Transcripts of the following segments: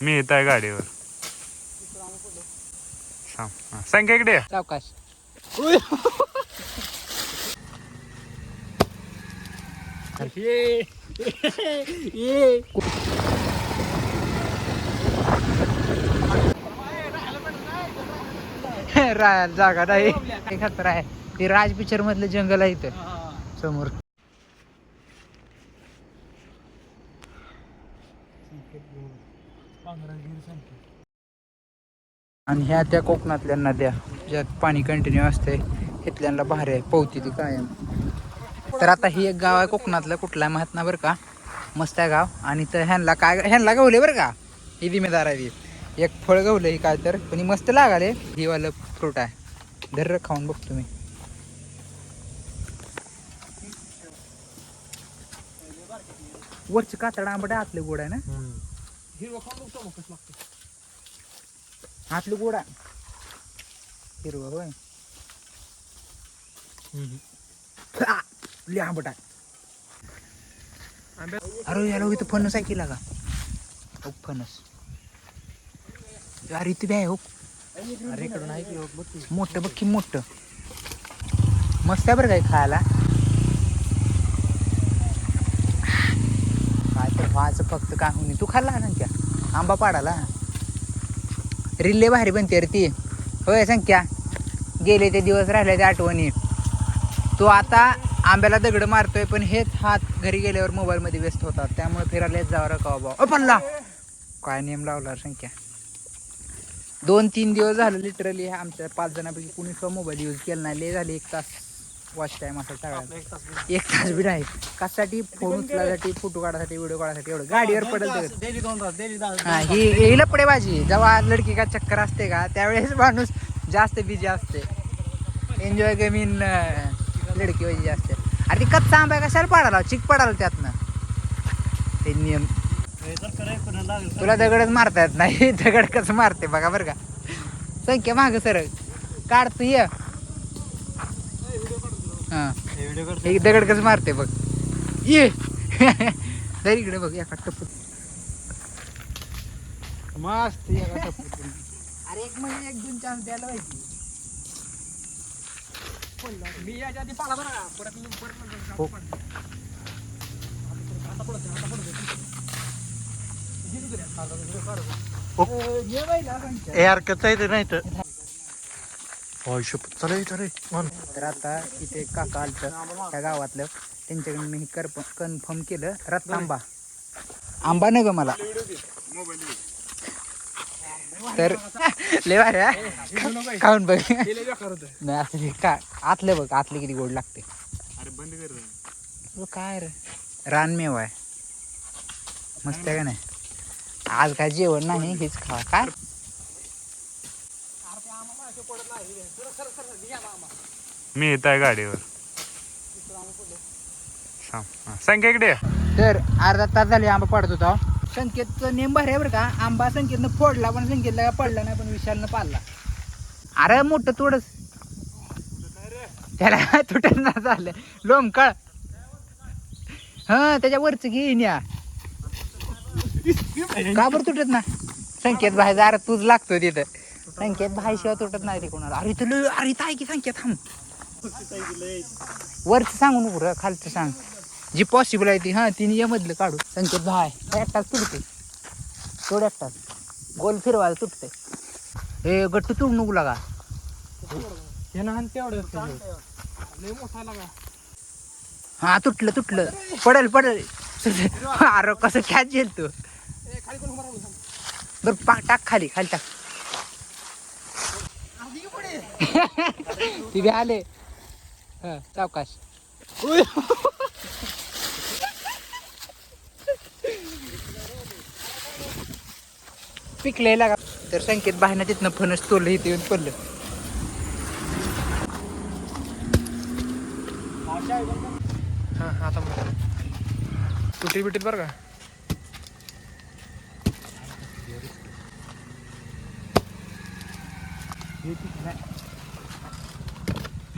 मी येत आहे गाडीवर. हा, संख्या इकडे ये. सावकाश. रा- जागा नाही. खतरा आहे. ते राज पिक्चर मधलं जंगल आहे इथं. समोर. आणि ह्या त्या कोकणातल्या नद्या ज्यात पाणी कंटिन्यू असते इथल्यांना भारी आहे. पवती ती कायम. तर आता ही एक गाव आहे कोकणातलं कुठला आहे ना बरं का. मस्त आहे गाव. आणि तर ह्यांना काय ह्यांना गवले बरं का. ही जिम्मेदार आहे ती. एक फळ गवलं ही काय तर पण ही मस्त लागाले ही वालं फ्रूट आहे. धर खाऊन बघतो मी वरची कातडा आंबट आतले गोड आहे ना? आतलं गोड आहे हिरवं होय. आ, लय आंबट आहे अरे याला इथं फणस आहे की? लागा हो फणस. अरे इथे बी आहे हो. अरे इकडून आहे की हो, बघ की. मोठं बघ की मोठं. मस्त आहे बरं काय खायला. काय हो, फक्त काय होणे तू खाल्ला ना क्या आंबा पाडाला? रिल्ले भारी बनते रे ती. होय संख्या. गेले ते दिवस राहिले ते आठवणी. तो आता आंब्याला दगड मारतोय पण हेच हात घरी गेल्यावर मोबाईलमध्ये व्यस्त होतात. त्यामुळे फिरायला जावं का बाबा? पल्ला काय नियम लावला संख्या? दोन तीन दिवस झालं लिटरली आमच्या पाच जणांपैकी कुणी मोबाईल यूज केला नाही. लय झाले एक तास. वॉच टाइम असा सगळ्यात एक तास बी नाही कशासाठी फोन उचलासाठी फोटो काढायसाठी व्हिडिओ काढायसाठी एवढं. गाडीवर पडेल तर डेली दोन तास डेली दहा हा ही ही लपडे बाजी जेव्हा लडकी का चक्कर असते का त्यावेळेस माणूस जास्त बिझी असते. एन्जॉय कमीन लडकी वाजी असते अरे ती कच्चा आंबा कशाला पाडाला चिक पडाला त्यातनं. ते नियम. तुला दगडच मारता येत नाही. दगड कसं मारते बघा बरं का. संख्या माग सर काढ तू ये हा हे व्हिडिओ करतो एक दगड कसं मारते बघ. ये. जर इकडे बघ एका टप्पू मस्त एका. अरे एक म्हणजे एक दोन चान्स द्यायला पाहिजे. मी याच्या आधी पाला बरं परत. आता पडत कच्चा येते नाही तर. होय शपथ चला चला मान. तर आता इथे काका आलतं त्या गावातलं. त्यांच्याकडे मी कन्फर्म केलं. रत्तांबा आंबा आंबा नाही ग मला. तर लय भारी खाऊन बघ. नाही असं का आतलं बघ आतले किती गोड लागते. अरे बंद कर काय रे. रानमेवा आहे. मस्त आहे का नाही? आज काय जेवण नाही हेच खा काय? मी येत आहे गाडीवर संख्या इकडे तर अर्धा तास झाले आंबा पाडत होता. संकेतचं नेम भारी आहे बरं का. आंबा संकेतनं फोडला पण संकेतला काय पडला नाही पण विशालनं पाडला. अरे मोठं थोडस त्याला तुटत ना झालं. लोमकळ हा त्याच्या वरच घेईन या का बरं तुटत ना संकेत भाई अरे तूच लागतो तिथं. संकेत भाई शिवाय तुटत नाही ते कोणाला. अरे तुला अरे आहे की संकेत थांब. वरचं सांगू नको रे खालचं सांग. जी पॉसिबल आहे ती हा तिने या मधलं काढू संकेत भाय एकटाच तुटते तेवढं एकटाच. गोल फिरवायला तुटते हे गट्टू तुड नको लागा. हे हा. तुटलं तुटलं. पडेल पडेल. अरे कसं कॅच येईल तू. बर पा टाक खाली खाली टाक. ती बी आले. हा सावकाश. पिकले लागा. तर संकेत बाहेर तिथनं फणस तोडलं इथे येऊन पडलं. हा आता तुटी बिटीत बरं का?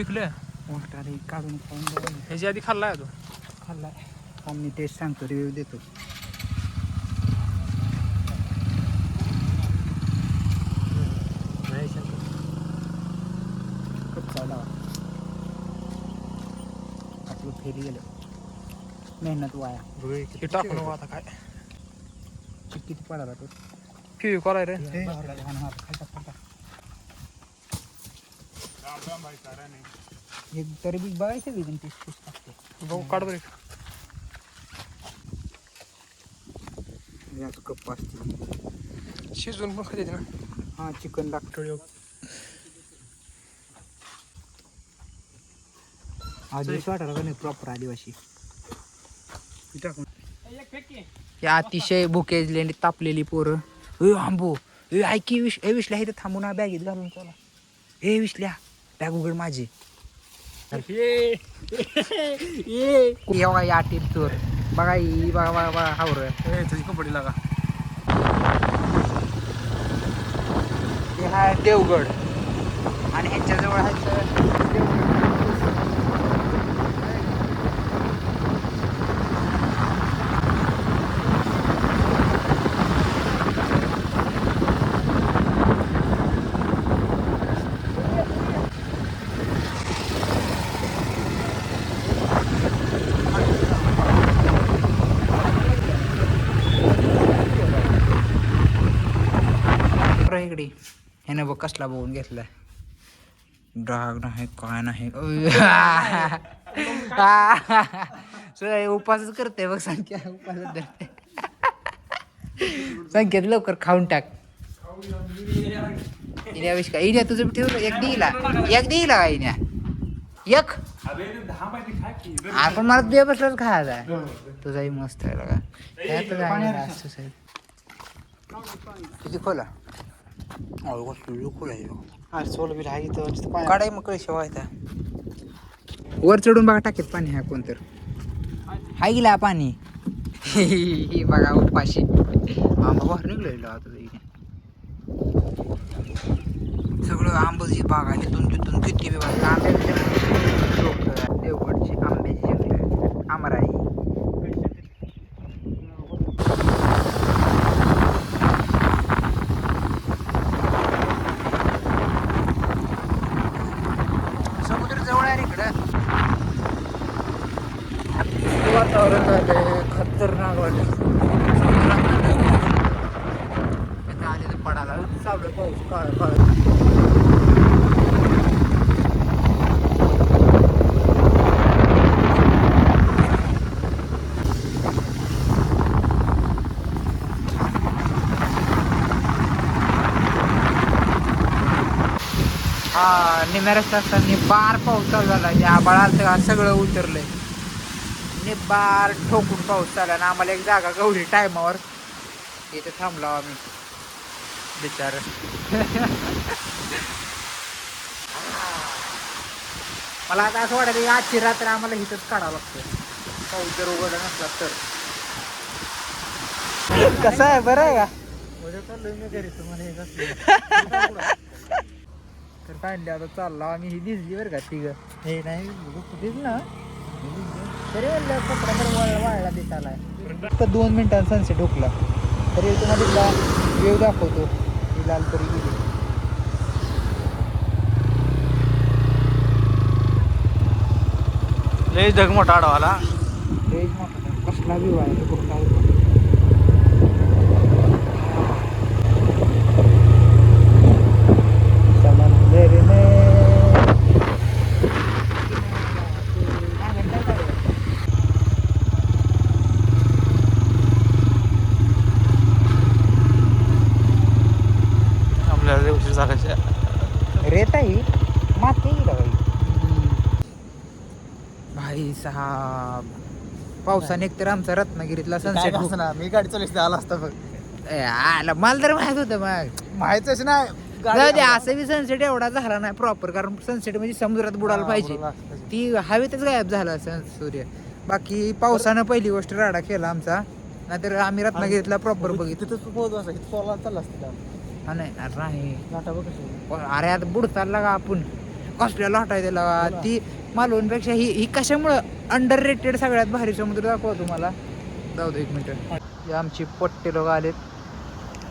पिकलं काढून खाऊन आधी खाल्लाय तो खाल्लाय. आम्ही टेस्ट सांगतो रिव्ह्यू देतो. आपलं फेरी गेलं. मेहनत वाया. किती टाकून आता काय? किती पडा तो? किती करायला रे? हे तरी बी बघायचं की तीस तीस टाकते बघू काढ बरे याचं कप्पा असते शिजवून पण खाते ना. हा चिकन लागतं. आदिवासी वाटायला का नाही प्रॉपर आदिवासी. हे अतिशय भुकेजलेली तापलेली पोरं. ए आंबो. ए ऐकी विश ए विशल्या इथं थांबून ना बॅगेत घालून चला. ए विशल्या. बॅग उघड माझी. ये. बघा या टीप चोर. बघा ही बघा बघा बघा हावर त्याची कपडे लागा. हे हा देवगड आणि ह्यांच्याजवळ आहे तर देवगड बरं इकडे. ह्यानं बघ कसला बघून घेतलाय. डाग नाही काय नाही. सो उपासच करते बघ संख्या उपासच धरते. संख्यात लवकर खाऊन टाक. इन्या विष का इन्या तुझं बी ठेवलं एक दिला. एक दिला का इन्या एक? आपण मला बे बसलाच खायला. तुझाही मस्त आहे बघा. किती खोला? नाही, असंच आहे. खोला काढाय मग कळशी व्हायचा वर चढून बघा टाकेत पाणी हा कोण तर. हाय गेला पाणी? ही बघा उपाशी. आंबा बाहेर निघलेलो आता इथे. सगळं आंबाची बाग आहे इथून तिथून किती बी बाग आंब्याचे लोक देवगडची आंब्याची जंगल आमराई समुद्र जवळ आहे रे इकडं वातावरण झालंय खतरनाक वाटत आले तर पडाला सावलं पाऊस काळ काळ हा रस्ता असताना बार पाऊस चालू झाला त्या आबाळात सगळं उतरलंय. निबार ठोकून पाऊस चालला आणि आम्हाला एक जागा गवली टायमावर. इथे थांबलो आम्ही. बिचार. मला आता असं वाटतं की आजची रात्र आम्हाला इथंच काढावं लागतं. पाऊस जर उघडला नसला तर. कसं आहे? बरं आहे का? तर काढले आता चाललो आम्ही. ही दिसली बरं का तिघ हे नाही दिस ना. तरी म्हणलं कपडा तर वाळला वाळला दिसायला फक्त दोन मिनिटांत सनसेट हुकला. तरी तुम्हाला तिथला. वेव दाखवतो. ही लाल तरी गेली. लय जग मोठा आडवाला रेज मोठा कसला व्ह्यू आहे कुठला होता समंदर में आपल्याला लय उशीर झाला रेत आहे ही? माती आहे का बाई. भाई साहेब पावसाने एकतर आमचा रत्नागिरीतला सनसेट मी गाडी चालवली आला असता बघ. आला मला तर माहीत होतं मग. माहितच नाही. जाऊ दे असं बी सनसेट एवढा झाला नाही प्रॉपर कारण सनसेट म्हणजे समुद्रात बुडायला पाहिजे. ती. हवेतच गायब झाला सन सूर्य. बाकी पावसानं पहिली गोष्ट राडा केला आमचा. नाहीतर आम्ही रत्नागिरीतला प्रॉपर बघितलं. तिथं पोहोच असं इथं पोला चालला असतं. हा नाही अरे नाही. लाटा बघ कशी पण अरे आता बुडताला का आपण? कसल्या लाटाय त्याला? का? ती मालवणपेक्षा ही ही कशामुळं अंडर रेटेड सगळ्यात भारी समुद्र दाखवा तुम्हाला? जाऊ दे एक मिनिट हे आमची पट्टे लोक आलेत.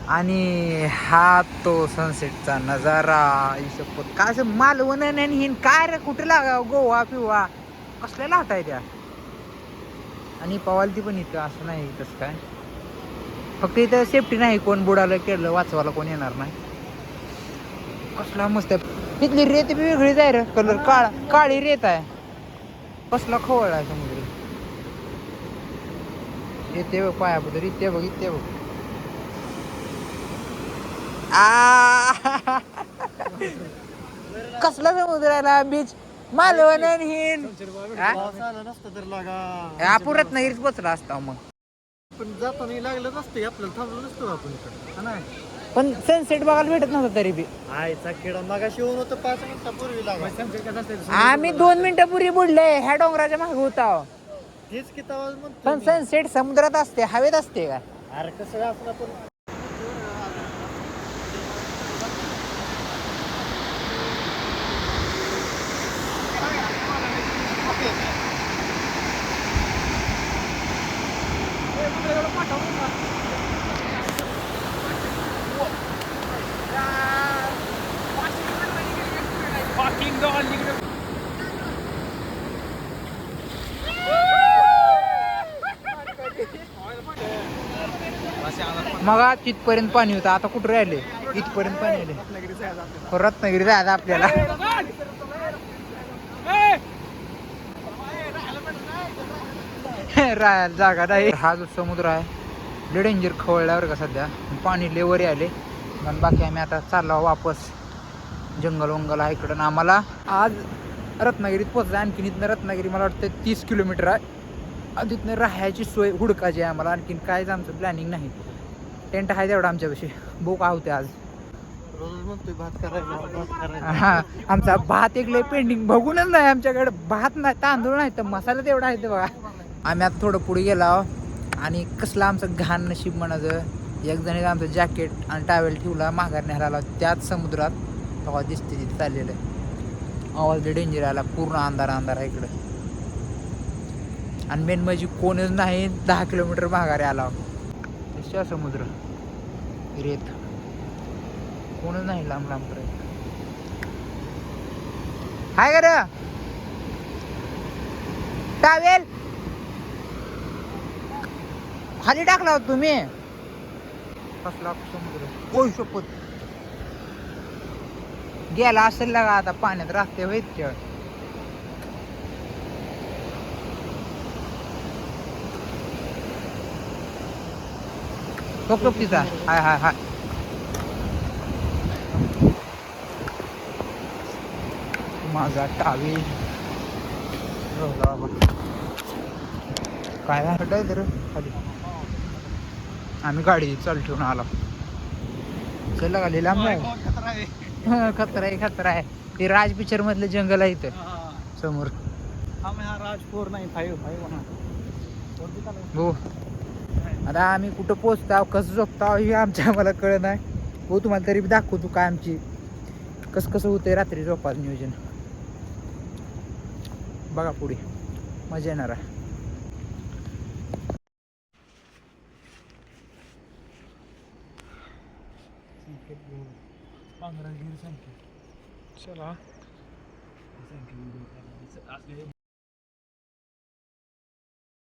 आणि हा तो सनसेटचा नजारा हिशोबत काय असं मालवण आणि हिन काय रे? कुठे लागा? गोवा पिवा. कसल्या लाटा आहे त्या? आणि पवालती पण इथं असं नाही तसं काय? फक्त इथं सेफ्टी नाही कोण बुडालं केलं वाचवायला कोण येणार नाही. कसला मस्त आहे. तिथली रेत बी वेगळीच आहे रे कलर काळा काळी रेत आहे. कसला खवळ आहे समुद्र. येते बघ पायाबद्दल इथे बघ इथे बघ. आ! कसला समुद्र आहे ना बीच मालवण हिंद आपण रत्नागिरीच बसला असता मग. पण जाताना लागलं नसतं आपल्याला थांबलो नसतो आपण इकडं. हा नाही? पण सनसेट बघायला भेटत नव्हता तरी बी. आयचा किडा मागाशी येऊन होतं पाच मिनिटापूर्वी आम्ही दोन मिनिटापूर्वी बुडले ह्या डोंगराच्या मागे होता हेच किती आवाज म्हणतो पण. सनसेट समुद्रात असते हवेत असते का? अरे कसं असलं पण मग तिथपर्यंत पाणी होतं. आता कुठं राहिले? इथपर्यंत पाणी आले. हो, रत्नागिरी जायचं आपल्याला. राहायला जागा नाही. हा जो समुद्र आहे लय डेंजर खवळल्यावर का सध्या. पाणी लेवरी आले. आणि बाकी आम्ही आता चाललो वापस. जंगल वंगल आहे इकडं. आम्हाला आज रत्नागिरीत पोहोचलं आणखीन इथनं रत्नागिरी मला वाटतं तीस किलोमीटर आहे. आणि तिथनं राहायची सोय हुडकायची आहे आम्हाला. आणखीन काहीच आमचं प्लॅनिंग नाही. टेंट आहे तेवढा आमच्यापाशी. बघू काय होते आज हा आमचा भात एक लय पेंडिंग बघूनच नाही आमच्याकडे. भात नाही तांदूळ नाही तर मसाला तेवढा आहे ते बघा. आम्ही आता थोडं पुढे गेलो आणि कसलं आमचं घाण नशीब म्हणायचं. एक जणी आमचं जॅकेट आणि टावेल ठेवला. माघार न्यायला आला. त्याच समुद्रात तेव्हा दिसते तिथे चाललेलं आहे. आवाज डेंजर आला पूर्ण अंधार अंधार आहे इकडं. आणि मेन म्हणजे कोणच नाही दहा किलोमीटर माघारी आला. तशा समुद्र रेत. कोणच नाही लांब लांब पर्यंत. हाय गर टावेल! खाली टाकला होता तुम्ही. कसला समुद्र. ओय शपथ. गेला असेल लागा आता पाण्यात राहते होय इतक्या तिचा हाय हाय हाय. माझा टावी. काय हटाय तर खाली. आम्ही गाडी चालू ठेवून आला. चल गाडी लांब आहे खतरा आहे खतरा आहे. ते राज पिक्चर मधलं जंगल आहे इथं. समोर. राज फोर फाईव्ह फाईव्ह हो. आता आम्ही कुठं पोचताव कसं झोपताव हे आमच्या आम्हाला कळत नाही. हो तुम्हाला तरी बी दाखवतो काय आमची. कसं कसं होतंय रात्री झोपाचं नियोजन. बघा पुढे. मजा येणार आहे. चला.